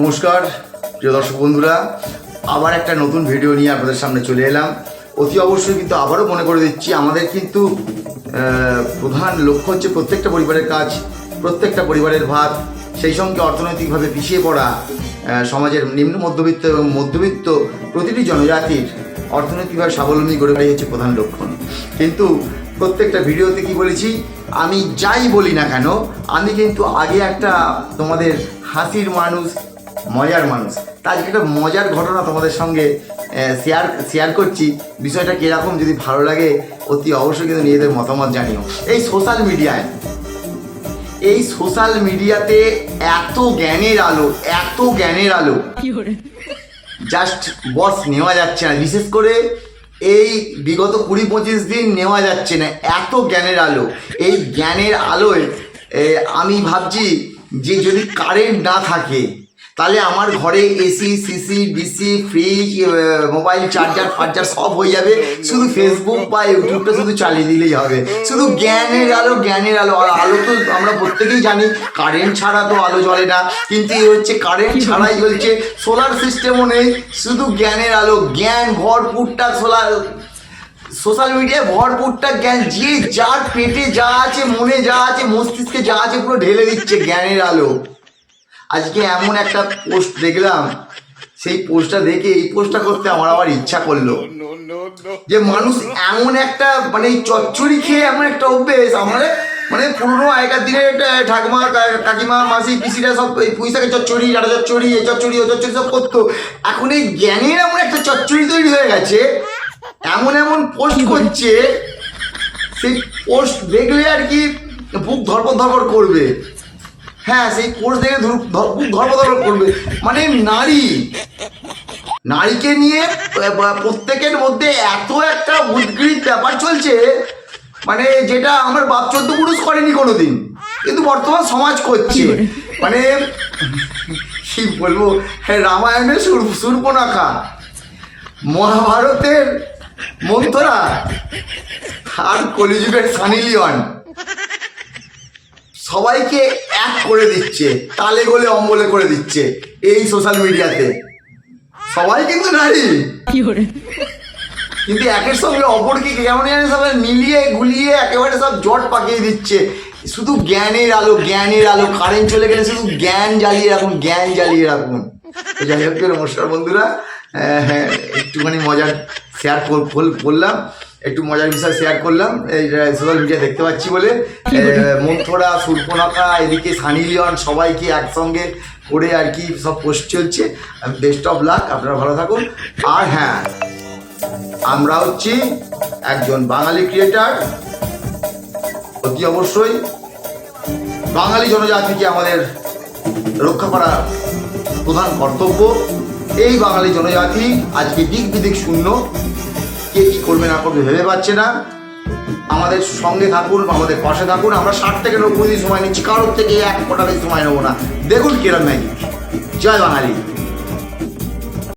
নমস্কার, প্রিয় দর্শক বন্ধুরা, আবার একটা নতুন ভিডিও নিয়ে আপনাদের সামনে চলে এলাম। অতি অবশ্যই কিন্তু আবারও মনে করে দিচ্ছি, আমাদের কিন্তু প্রধান লক্ষ্য হচ্ছে প্রত্যেকটা পরিবারের কাজ, প্রত্যেকটা পরিবারের ভাত, সেই সঙ্গে অর্থনৈতিকভাবে পিছিয়ে পড়া সমাজের নিম্ন মধ্যবিত্ত এবং মধ্যবিত্ত প্রতিটি জনজাতির অর্থনৈতিকভাবে স্বাবলম্বী গড়ে তোলাই হচ্ছে প্রধান লক্ষণ কিন্তু প্রত্যেকটা ভিডিওতে কি বলেছি, আমি যাই বলি না কেন, আমি কিন্তু আগে একটা তোমাদের হাসির মানুষ মজার মানুষ। তা আজকে একটা মজার ঘটনা তোমাদের সঙ্গে শেয়ার শেয়ার করছি। বিষয়টা কীরকম যদি ভালো লাগে অতি অবশ্যই কিন্তু নিজেদের মতামত জানিও। এই সোশ্যাল মিডিয়ায় এই সোশ্যাল মিডিয়াতে এত জ্ঞানের আলো এত জ্ঞানের আলো। জাস্ট বস নেওয়া যাচ্ছে না। বিশেষ করে এই বিগত কুড়ি পঁচিশ দিন নেওয়া যাচ্ছে না। এত জ্ঞানের আলো। এই জ্ঞানের আলোয় আমি ভাবছি যে যদি কারেন্ট না থাকে তাহলে আমার ঘরে AC CC DC fridge mobile charger ফার্জার সব হয়ে যাবে। শুধু ফেসবুক বা ইউটিউবটা শুধু চালিয়ে দিলেই হবে। শুধু জ্ঞানের আলো জ্ঞানের আলো। আর আলো তো আমরা প্রত্যেকেই জানি কারেন্ট ছাড়া তো আলো জ্বলে না। কিন্তু এই হচ্ছে কারেন্ট ছাড়াই জ্বলছে সোলার সিস্টেমও নেই, শুধু জ্ঞানের আলো। জ্ঞান ভরপুরটা সোলার সোশ্যাল মিডিয়ায় ভরপুরটা জ্ঞান। যে যার পেটে যা আছে, মনে যা আছে, মস্তিষ্কে যা আছে, পুরো ঢেলে দিচ্ছে জ্ঞানের আলো। আজকে এমন একটা পোস্ট দেখলাম সেই পোস্টটা দেখে এই পোস্টটা করতে আমার আবার ইচ্ছা করল। যে মানুষ এমন একটা মানে চচ্চড়ি খেয়ে এমন একটা অভ্যেস আমাদের মানে পুরোনো আগেকার দিনে ঠাকুমা কাকিমা মাসি পিসিরা সব এই পুঁইশাকের চচ্চড়ি ডাটা চচ্চড়ি এই চচ্চড়ি ও চচ্চড়ি সব করতো। এখন এই জ্ঞানের এমন একটা চচ্চড়ি তৈরি হয়ে গেছে এমন এমন পোস্ট করছে সেই পোস্ট দেখলে আর কি বুক ধরপড় ধরপড় করবে। হ্যাঁ সেই কোর্স দেখে ধর- ধর- বুক ধরপড় ধরপড় করবে। মানে নারী। নারীকে নিয়ে প্রত্যেকের মধ্যে এত একটা উদ্গ্রীব ব্যাপার চলছে মানে যেটা আমার বাপ চোদ্দ পুরুষ করেনি কোনোদিন। কিন্তু বর্তমান সমাজ করছে। মানে কি বলব? হ্যাঁ রামায়ণের সুর, সুর্পনাখা। মহাভারতের মন্থরা আর কলিযুগের সানি লিওন সবাইকে এক করে দিচ্ছে তালে গোলে অম্বলে করে দিচ্ছে এই সোশ্যাল মিডিয়াতে সবাই কিন্তু নারী। কিন্তু একের সঙ্গে অপরকে কেমন জানি সবাই মিলিয়ে গুলিয়ে একেবারে সব জট পাকিয়ে দিচ্ছে। শুধু জ্ঞানের আলো জ্ঞানের আলো কারেন্ট চলে গেলে শুধু জ্ঞান জ্বালিয়ে রাখুন জ্ঞান জ্বালিয়ে রাখুন। তো যাই হোক নমস্কার বন্ধুরা আহ, হ্যাঁ, একটুখানি মজার শেয়ার করলাম। একটু মজার বিষয় শেয়ার করলাম। এই সোশ্যাল মিডিয়া দেখতে পাচ্ছি বলে। মন্থরা সুর্পনাখা এদিকে সানি লিওন সবাইকে একসঙ্গে করে আর কি সব পোস্ট চলছে। বেস্ট অফ লাক আপনারা ভালো থাকুন। আর হ্যাঁ আমরা হচ্ছি একজন বাঙালি ক্রিয়েটার অতি অবশ্যই বাঙালি জনজাতিকে আমাদের রক্ষা করা প্রধান কর্তব্য। এই বাঙালি জনজাতি আজকে দিক বিদিক শূন্য। কে কি করবে না করবে ভেবে পাচ্ছে না। আমাদের সঙ্গে থাকুন, আমাদের পাশে থাকুন। আমরা ষাট থেকে নব্বই দিন সময় নিচ্ছি, কারোর থেকে এক ফোটা দিন সময় নেব না। দেখুন কিরম ম্যাজিক। জয় বাঙালি।